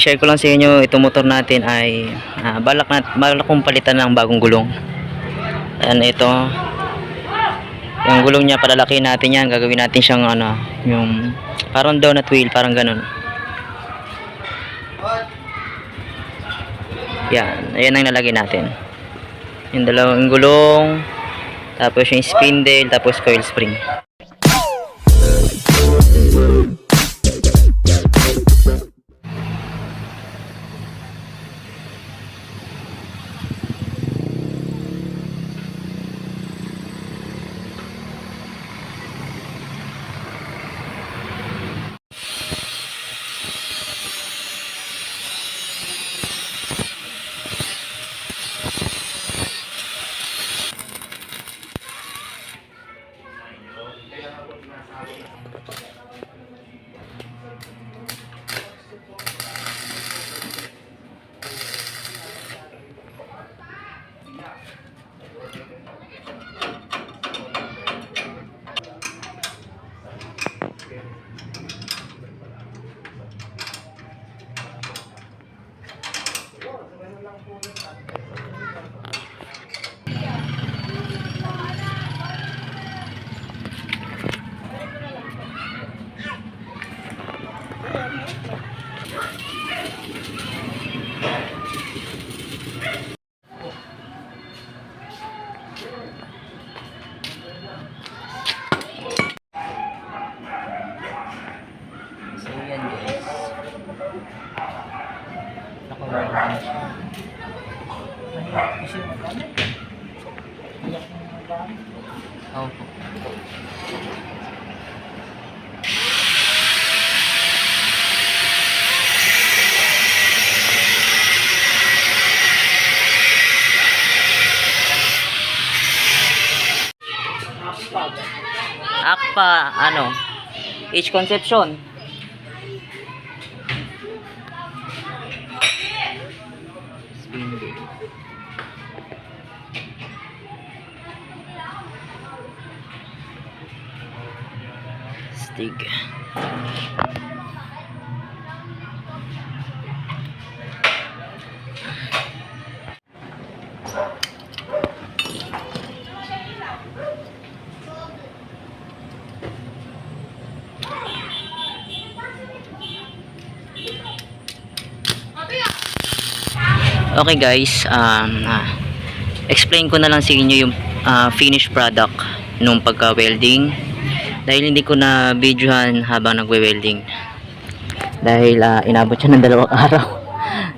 share ko lang sa inyo itong motor natin ay ah, balak na balak kong palitan ng bagong gulong. Ayan ito. Yung gulong niya palalaki natin yan. Gagawin natin siyang ano yung parang donut wheel parang ganun. Yan ayan ang nalagay natin. Yung dalawang gulong tapos yung spindle tapos coil spring So Opo. Akpa, ano? Each conception. Spindle. Stig. Okay guys, um, ah, explain ko na lang sa inyo yung ah, finished product nung pagka-welding. Dahil hindi ko na videohan habang nagwe-welding. Dahil ah, inabot siya ng dalawang araw.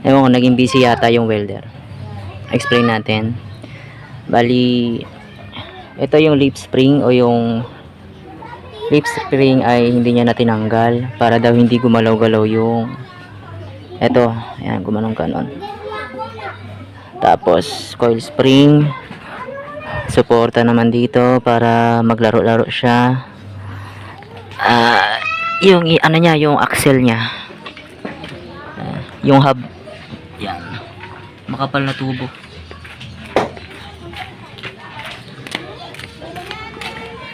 Ewan ko naging busy yata yung welder. Explain natin. Bali ito yung lip spring o yung lip spring ay hindi niya na tinanggal para daw hindi gumalaw-galaw yung eto, ayan, gumanong kanon tapos coil spring. Suporta naman dito para maglaro-laro siya. Ah yung ano niya yung axle niya. Ah, yung hub. Yan. Makapal na tubo.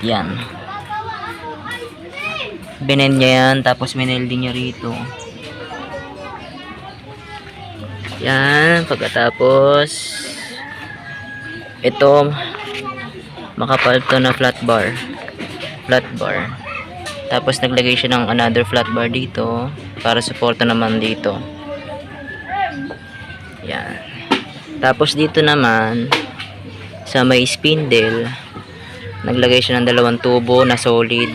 Yan. Binen niya yan tapos minelding niya rito yan, pagkatapos ito makapal to na flat bar. Flat bar. Tapos naglagay siya ng another flat bar dito para suporta naman dito. Yan. Tapos dito naman sa may spindle naglagay siya ng dalawang tubo na solid.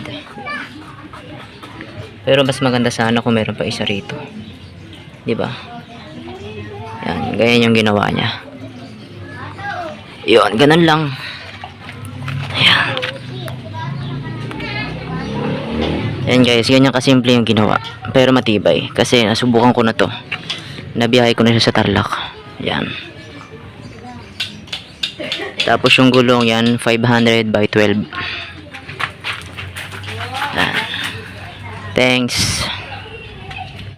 Pero mas maganda sana kung meron pa isa rito. 'Di ba? Yan, ganyan yung ginawa niya. Yun, ganun lang. Ayan. Yan guys, ganyan kasimple yung ginawa. Pero matibay. Kasi nasubukan ko na to. Nabiyahe ko na siya sa Tarlac. Yan. Tapos yung gulong yan, 500 by 12. Yan. Thanks.